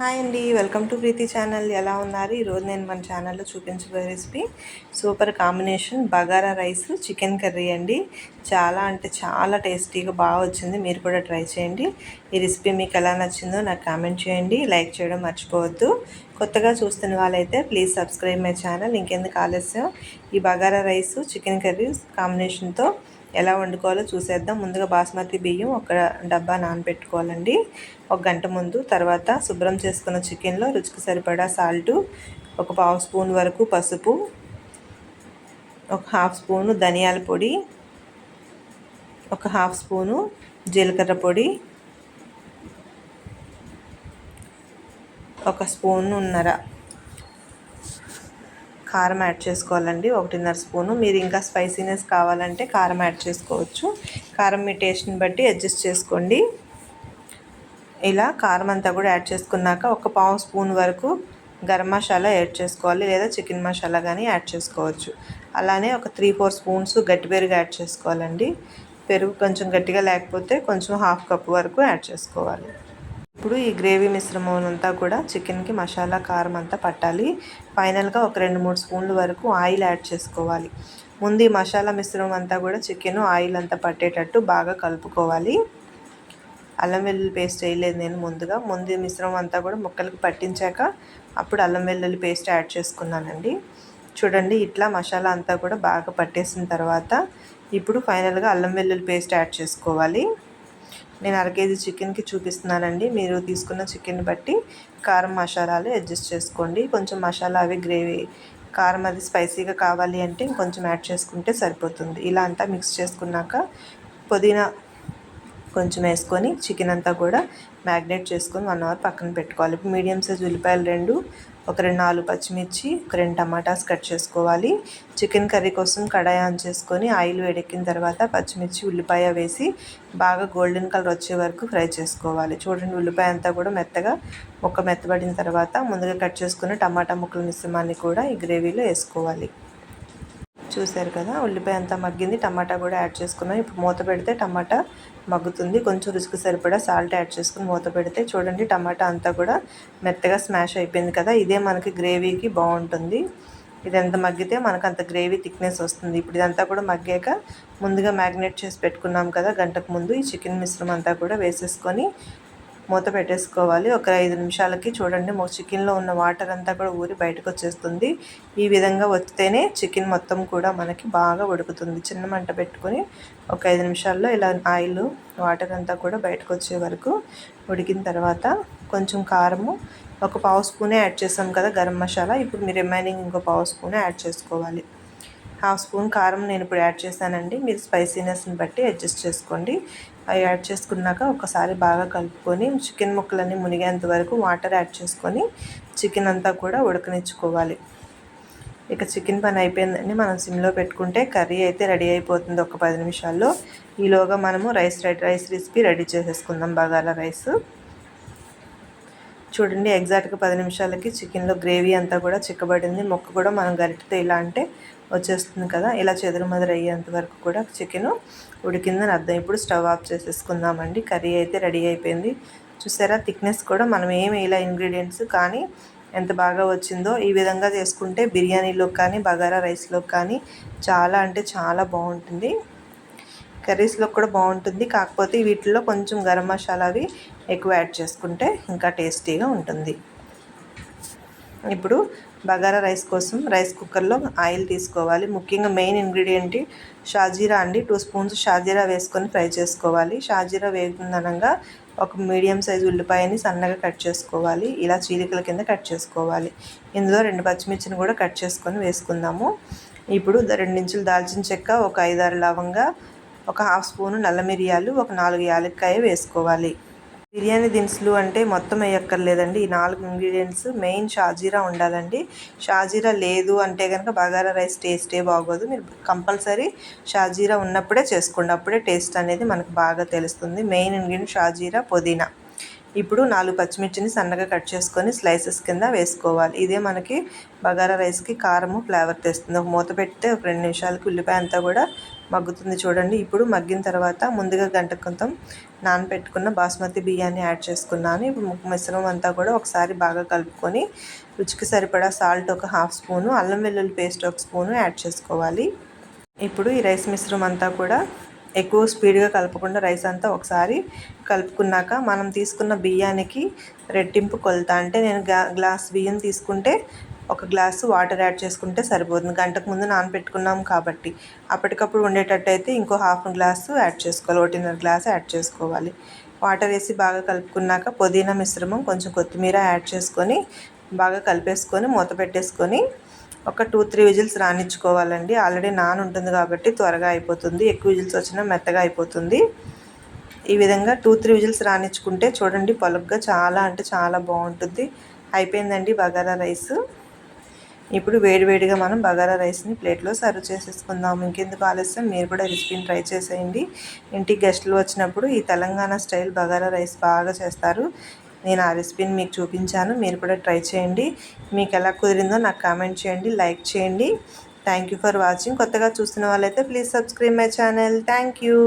Hi అండి welcome to Preethi channel ఎలా ఉన్నారు? ఈరోజు నేను మన ఛానల్లో చూపించబోయే recipe super combination bagara rice chicken curry అండి. చాలా అంటే చాలా టేస్టీగా బాగా వచ్చింది. మీరు కూడా ట్రై చేయండి. ఈ రెసిపీ మీకు ఎలా నచ్చిందో నాకు కామెంట్ చేయండి. లైక్ చేయడం మర్చిపోవద్దు. కొత్తగా చూస్తున్న వాళ్ళైతే ప్లీజ్ సబ్స్క్రైబ్ మై ఛానల్ ఇంకెందుకు ఆలస్యం? ఈ బగారా రైస్ చికెన్ కర్రీ కాంబినేషన్తో ఎలా వండుకోవాలో చూసేద్దాం. ముందుగా బాస్మతి బియ్యం ఒక డబ్బా నానబెట్టుకోవాలండి. ఒక గంట ముందు. తర్వాత శుభ్రం చేసుకున్న చికెన్లో రుచికి సరిపడా సాల్టు ఒక పావు స్పూన్ వరకు పసుపు ఒక హాఫ్ స్పూను ధనియాల పొడి ఒక హాఫ్ స్పూను జీలకర్ర పొడి ఒక స్పూన్ ఉన్నర కారం యాడ్ చేసుకోవాలండి ఒకటిన్నర స్పూను. మీరు ఇంకా స్పైసీనెస్ కావాలంటే కారం యాడ్ చేసుకోవచ్చు. కారం మీ టేస్ట్ని బట్టి అడ్జస్ట్ చేసుకోండి. ఇలా కారం అంతా కూడా యాడ్ చేసుకున్నాక ఒక పావు స్పూన్ వరకు గరం మసాలా యాడ్ చేసుకోవాలి లేదా చికెన్ మసాలా కానీ యాడ్ చేసుకోవచ్చు. అలానే ఒక త్రీ ఫోర్ స్పూన్స్ గట్టి పెరుగు యాడ్ చేసుకోవాలండి. పెరుగు కొంచెం గట్టిగా లేకపోతే కొంచెం హాఫ్ కప్ వరకు యాడ్ చేసుకోవాలి. ఇప్పుడు ఈ గ్రేవీ మిశ్రమం అంతా కూడా చికెన్కి మసాలా కారం అంతా పట్టాలి. ఫైనల్గా ఒక రెండు మూడు స్పూన్ల వరకు ఆయిల్ యాడ్ చేసుకోవాలి. ముందు ఈ మసాలా మిశ్రమం అంతా కూడా చికెన్ ఆయిల్ అంతా పట్టేటట్టు బాగా కలుపుకోవాలి. అల్లం వెల్లుల్లి పేస్ట్ వేయలేదు నేను ముందుగా. ముందు మిశ్రమం అంతా కూడా ముక్కలకి పట్టించాక అప్పుడు అల్లం వెల్లుల్లి పేస్ట్ యాడ్ చేసుకున్నానండి. చూడండి ఇట్లా మసాలా అంతా కూడా బాగా పట్టేసిన తర్వాత ఇప్పుడు ఫైనల్గా అల్లం వెల్లుల్లి పేస్ట్ యాడ్ చేసుకోవాలి. నేను అర కేజీ చికెన్కి చూపిస్తున్నానండి. మీరు తీసుకున్న చికెన్ బట్టి కారం మసాలాలు అడ్జస్ట్ చేసుకోండి. కొంచెం మసాలా అవి గ్రేవీ కారం అది స్పైసీగా కావాలి అంటే ఇంకొంచెం యాడ్ చేసుకుంటే సరిపోతుంది. ఇలా అంతా మిక్స్ చేసుకున్నాక పుదీనా కొంచెం వేసుకొని చికెన్ అంతా కూడా మ్యాగ్నేట్ చేసుకొని వన్ అవర్ పక్కన పెట్టుకోవాలి. ఇప్పుడు మీడియం సైజ్ ఉల్లిపాయలు రెండు ఒక రెండు నాలుగు పచ్చిమిర్చి ఒక రెండు టమాటాస్ కట్ చేసుకోవాలి. చికెన్ కర్రీ కోసం కడాయి ఆన్ చేసుకొని ఆయిల్ వేడెక్కిన తర్వాత పచ్చిమిర్చి ఉల్లిపాయ వేసి బాగా గోల్డెన్ కలర్ వచ్చే వరకు ఫ్రై చేసుకోవాలి. చూడండి ఉల్లిపాయ అంతా కూడా మెత్తగా ముక్క మెత్తబడిన తర్వాత ముందుగా కట్ చేసుకుని టమాటా ముక్కల మిశ్రమాన్ని కూడా ఈ గ్రేవీలో వేసుకోవాలి. చూశారు కదా ఉల్లిపాయ అంతా మగ్గింది టమాటా కూడా యాడ్ చేసుకున్నాం. ఇప్పుడు మూత పెడితే టమాటా మగ్గుతుంది. కొంచెం రుచికి సరిపడా సాల్ట్ యాడ్ చేసుకుని మూత పెడితే చూడండి టమాటా అంతా కూడా మెత్తగా స్మాష్ అయిపోయింది కదా. ఇదే మనకి గ్రేవీకి బాగుంటుంది. ఇదంతా మగ్గితే మనకు అంత గ్రేవీ థిక్నెస్ వస్తుంది. ఇప్పుడు ఇదంతా కూడా మగ్గాక ముందుగా మ్యాగ్నేట్ చేసి పెట్టుకున్నాం కదా గంటకు ముందు ఈ చికెన్ మిశ్రమం అంతా కూడా వేసేసుకొని మూత పెట్టేసుకోవాలి. ఒక ఐదు నిమిషాలకి చూడండి. చికెన్లో ఉన్న వాటర్ అంతా కూడా ఊరి బయటకు వచ్చేస్తుంది ఈ విధంగా వస్తేనే చికెన్ మొత్తం కూడా మనకి బాగా ఉడుకుతుంది. చిన్న మంట పెట్టుకొని ఒక ఐదు నిమిషాల్లో ఇలా ఆయిల్ వాటర్ అంతా కూడా బయటకు వచ్చే వరకు ఉడికిన తర్వాత కొంచెం కారము ఒక పావు స్పూనే యాడ్ చేసాం కదా గరం మసాలా. ఇప్పుడు మీరు రిమైనింగ్ ఇంకో పావు స్పూనే యాడ్ చేసుకోవాలి. హాఫ్ స్పూన్ కారం నేను ఇప్పుడు యాడ్ చేశానండి. మీరు స్పైసీనెస్ని బట్టి అడ్జస్ట్ చేసుకోండి. అవి యాడ్ చేసుకున్నాక ఒకసారి బాగా కలుపుకొని చికెన్ ముక్కలన్నీ మునిగేంత వరకు వాటర్ యాడ్ చేసుకొని చికెన్ అంతా కూడా ఉడకనిచ్చుకోవాలి. ఇక చికెన్ పని అయిపోయిందండి. మనం సిమ్లో పెట్టుకుంటే కర్రీ అయితే రెడీ అయిపోతుంది ఒక పది నిమిషాల్లో. ఈలోగా మనము రైస్ రైస్ రెసిపీ రెడీ చేసేసుకుందాం. బగాల రైస్. చూడండి ఎగ్జాక్ట్గా పది నిమిషాలకి చికెన్లో గ్రేవీ అంతా కూడా చిక్కబడింది. మొక్క కూడా మనం గరిటితో ఇలా అంటే వచ్చేస్తుంది కదా ఇలా చెదురుమదురు అయ్యేంత వరకు కూడా చికెన్ ఉడికిందని అర్థం. ఇప్పుడు స్టవ్ ఆఫ్ చేసేసుకుందామండి. కర్రీ అయితే రెడీ అయిపోయింది. చూసారా థిక్నెస్ కూడా మనం ఏమి ఇలా ఇంగ్రీడియంట్స్ కానీ ఎంత బాగా వచ్చిందో. ఈ విధంగా చేసుకుంటే బిర్యానీలో కానీ బగారా రైస్లో కానీ చాలా అంటే చాలా బాగుంటుంది. కర్రీస్లో కూడా బాగుంటుంది. కాకపోతే వీటిల్లో కొంచెం గరం మసాలా అవి ఎక్కువ యాడ్ చేసుకుంటే ఇంకా టేస్టీగా ఉంటుంది. ఇప్పుడు బగారా రైస్ కోసం రైస్ కుక్కర్లో ఆయిల్ తీసుకోవాలి. ముఖ్యంగా మెయిన్ ఇంగ్రీడియంట్ షాజీరా అండి. టూ స్పూన్స్ షాజీరా వేసుకొని ఫ్రై చేసుకోవాలి. షాజీరా వేగుతుందనగా ఒక మీడియం సైజ్ ఉల్లిపాయని సన్నగా కట్ చేసుకోవాలి. ఇలా చీలికల కింద కట్ చేసుకోవాలి. ఇందులో రెండు పచ్చిమిర్చిని కూడా కట్ చేసుకొని వేసుకుందాము. ఇప్పుడు రెండించులు దాల్చిన చెక్క ఒక ఐదారు లవంగా ఒక హాఫ్ స్పూను నల్ల మిరియాలు ఒక నాలుగు యాలక్కాయ వేసుకోవాలి. బిర్యానీ దినుసులు అంటే మొత్తం వేయక్కర్లేదండి. ఈ నాలుగు ఇంగ్రీడియంట్స్ మెయిన్ షాజీరా ఉండాలండి. షాజీరా లేదు అంటే కనుక బగారా రైస్ టేస్టే బాగోదు. మీరు కంపల్సరీ షాజీరా ఉన్నప్పుడే చేసుకోండి అప్పుడే టేస్ట్ అనేది మనకు బాగా తెలుస్తుంది. మెయిన్ ఇంగ్రీడియంట్ షాజీరా పుదీనా. ఇప్పుడు నాలుగు పచ్చిమిర్చిని సన్నగా కట్ చేసుకొని స్లైసెస్ కింద వేసుకోవాలి. ఇదే మనకి బగారా రైస్కి కారము ఫ్లేవర్ తెస్తుంది. ఒక మూత పెడితే ఒక రెండు నిమిషాలకి ఉల్లిపాయ అంతా కూడా మగ్గుతుంది చూడండి. ఇప్పుడు మగ్గిన తర్వాత ముందుగా గంట కొంతం నానబెట్టుకున్న బాస్మతి బియ్యాన్ని యాడ్ చేసుకున్నాను. ఇప్పుడు మిశ్రమం అంతా కూడా ఒకసారి బాగా కలుపుకొని రుచికి సరిపడా సాల్ట్ ఒక హాఫ్ స్పూను అల్లం వెల్లుల్లి పేస్ట్ ఒక స్పూను యాడ్ చేసుకోవాలి. ఇప్పుడు ఈ రైస్ మిశ్రమం అంతా కూడా ఎక్కువ స్పీడ్గా కలపకుండా రైస్ అంతా ఒకసారి కలుపుకున్నాక మనం తీసుకున్న బియ్యానికి రెట్టింపు కొలత. అంటే నేను గ్లాస్ బియ్యం తీసుకుంటే ఒక గ్లాసు వాటర్ యాడ్ చేసుకుంటే సరిపోతుంది. గంటకు ముందు నానబెట్టుకున్నాం కాబట్టి. అప్పటికప్పుడు ఉండేటట్టు అయితే ఇంకో హాఫ్ గ్లాసు యాడ్ చేసుకోవాలి. ఒకటిన్నర గ్లాస్ యాడ్ చేసుకోవాలి. వాటర్ వేసి బాగా కలుపుకున్నాక పుదీనా మిశ్రమం కొంచెం కొత్తిమీర యాడ్ చేసుకొని బాగా కలిపేసుకొని మూత పెట్టేసుకొని ఒక టూ త్రీ విజిల్స్ రానిచ్చుకోవాలండి. ఆల్రెడీ నాన్ ఉంటుంది కాబట్టి త్వరగా అయిపోతుంది. ఎక్కువ విజిల్స్ వచ్చినా మెత్తగా అయిపోతుంది. ఈ విధంగా టూ త్రీ విజిల్స్ రానిచ్చుకుంటే చూడండి పలుగ్గా చాలా అంటే చాలా బాగుంటుంది. అయిపోయిందండి బగారా రైస్. ఇప్పుడు వేడివేడిగా మనం బగారా రైస్ని ప్లేట్లో సర్వ్ చేసేసుకుందాం. ఇంకెందుకు ఆలస్యం? మీరు కూడా రెసిపీని ట్రై చేసేయండి. ఇంటికి గెస్టులు వచ్చినప్పుడు ఈ తెలంగాణ స్టైల్ బగారా రైస్ బాగా చేస్తారు. నేను ఆ రెసిపీని మీకు చూపించాను. మీరు కూడా ట్రై చేయండి. మీకు ఎలా కుదిరిందో నాకు కామెంట్ చేయండి లైక్ చేయండి. థ్యాంక్ యూ ఫర్ వాచింగ్ కొత్తగా చూస్తున్న వాళ్ళైతే please subscribe my channel. Thank you